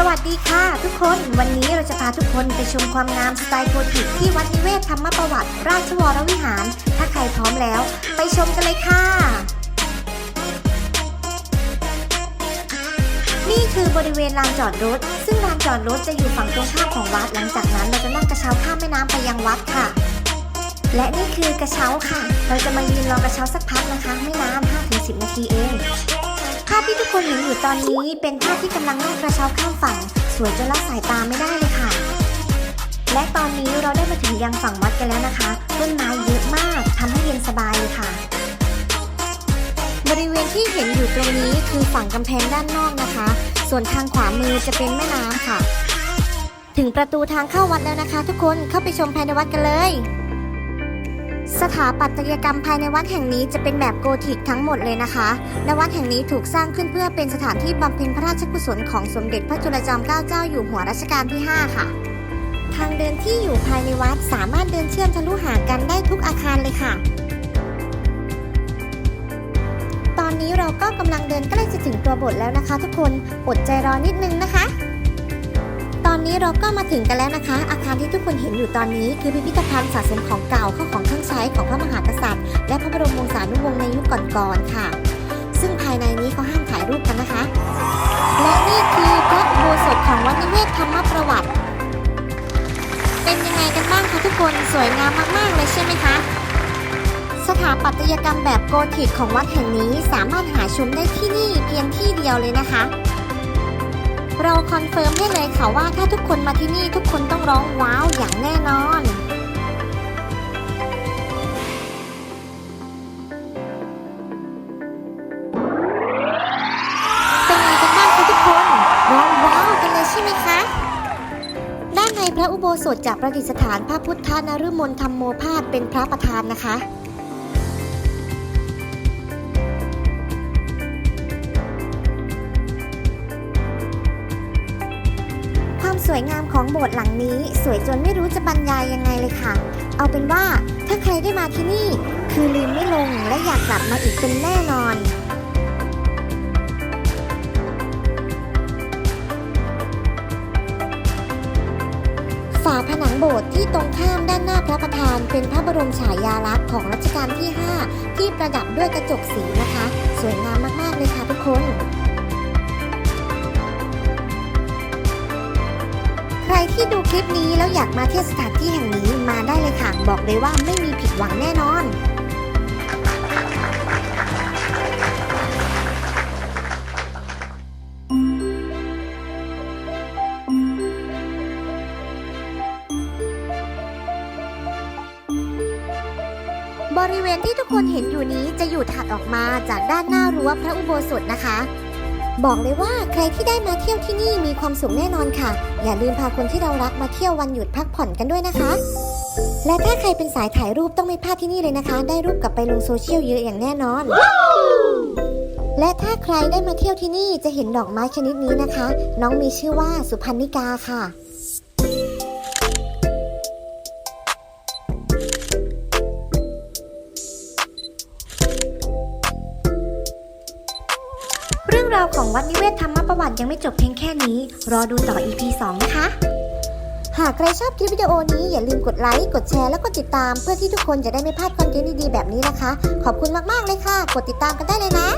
สวัสดีค่ะทุกคนวันนี้เราจะพาทุกคนไปชมความงามสไตล์โกธิกที่วัดนิเวศธรรมประวัติ ราชวรวิหาร ถ้าใครพร้อมแล้ว ไปชมกันเลยค่ะ นี่คือบริเวณลานจอดรถ ซึ่งลานจอดรถจะอยู่ฝั่งตรงข้ามของวัด หลังจากนั้นเราจะนั่งกระเช้าข้ามแม่น้ำไปยังวัดค่ะ และนี่คือกระเช้าค่ะ เราจะมายืนรอกระเช้าสักพักนะคะ ไม่นาน5-10 นาทีเองาพที่ทุกคนเห็นอยู่ตอนนี้เป็นภาพที่กำลังนั่งกระเช้าข้ามฝั่ง สวยจนละสายตาไม่ได้เลยค่ะ และตอนนี้เราได้มาถึงยังฝั่งวัดกันแล้วนะคะ ต้นไม้เยอะมากทำให้เย็นสบายเลยค่ะ บริเวณที่เห็นอยู่ตรงนี้คือฝั่งกำแพงด้านนอกนะคะ ส่วนทางขวามือจะเป็นแม่น้ำค่ะ ถึงประตูทางเข้าวัดแล้วนะคะ ทุกคนเข้าไปชมภายในวัดกันเลย สถาปัตยกรรมภายในวัดแห่งนี้จะเป็นแบบโกธิกทั้งหมดเลยนะคะ และวัดแห่งนี้ถูกสร้างขึ้นเพื่อเป็นสถานที่บำเพ็ญพระราชกุศลของสมเด็จพระจุลจอมเกล้าเจ้าอยู่หัวรัชกาลที่ 5 ค่ะ ทางเดินที่อยู่ภายในวัดสามารถเดินเชื่อมทะลุหากันได้ทุกอาคารเลยค่ะ ตอนนี้เราก็กำลังเดินใกล้จะถึงตัวโบสถ์แล้วนะคะ ทุกคนอดใจรอนิดนึงนะคะตอนนี้เราก็มาถึงกันแล้วนะคะ อาคารที่ทุกคนเห็นอยู่ตอนนี้คือพิพิธภัณฑ์สะสมของเก่าข้าของ รื่องใช้ของพระมหากษัตริย์ และพระบรมวงศานุวงศ์ในยุคก่อนๆค่ะ ซึ่งภายในนี้เขาห้ามถ่ายรูปกันนะคะ และนี่คือพระอุโบสถของวัดนิเวศธรรมประวัติ เป็นยังไงกันบ้างคะทุกคนสวยงามมากๆเลยใช่ไหมคะสถาปัตยกรรมแบบโกธิกของวัดแห่งนี้สามารถหาชมได้ที่นี่เพียงที่เดียวเลยนะคะ เราคอนเฟิร์มได้เลยค่ะว่าถ้าทุกคนมาที่นี่ทุกคนต้องร้องว้าวอย่างแน่นอน อุโบสถจะประดิษฐานพระพุทธนฤมลธรรมโมภาสเป็นพระประธานนะคะความสวยงามของโบสถ์หลังนี้ สวยจนไม่รู้จะบรรยายยังไงเลยค่ะ เอาเป็นว่าถ้าใครได้มาที่นี่ คือลืมไม่ลงและอยากกลับมาอีกเป็นแน่นอน ผนังโบสถ์ที่ตรงข้ามด้านหน้าพระประธาน เป็นพระบรมฉายาลักษณ์ของรัชกาลที่ 5 ที่ประดับด้วยกระจกสีนะคะ สวยงามมาก ๆ เลยค่ะทุกคน ใครที่ดูคลิปนี้แล้วอยากมาเที่ยวสถานที่แห่งนี้มาได้เลยค่ะ บอกเลยว่าไม่มีผิดหวังแน่นอน บริเวณที่ทุกคนเห็นอยู่นี้จะอยู่ถัดออกมาจากด้านหน้ารั้วพระอุโบสถนะคะ บอกเลยว่าใครที่ได้มาเที่ยวที่นี่มีความสุขแน่นอนค่ะ อย่าลืมพาคนที่เรารักมาเที่ยววันหยุดพักผ่อนกันด้วยนะคะ และถ้าใครเป็นสายถ่ายรูปต้องไม่พลาดที่นี่เลยนะคะ ได้รูปกลับไปลงโซเชียลเยอะอย่างแน่นอน และถ้าใครได้มาเที่ยวที่นี่จะเห็นดอกไม้ชนิดนี้นะคะ น้องมีชื่อว่าสุพรรณิกาค่ะ รื่องราวของวัดนิเวศธรรมประวัติยังไม่จบเพียงแค่นี้ รอดูต่อ EP 2 นะคะ หากใครชอบคลิปวิดีโอนี้อย่าลืมกดไลค์ กดแชร์แล้วก็ติดตาม เพื่อที่ทุกคนจะได้ไม่พลาดคอนเทนต์ดีๆแบบนี้นะคะ ขอบคุณมากๆเลยค่ะ กดติดตามกันได้เลยนะ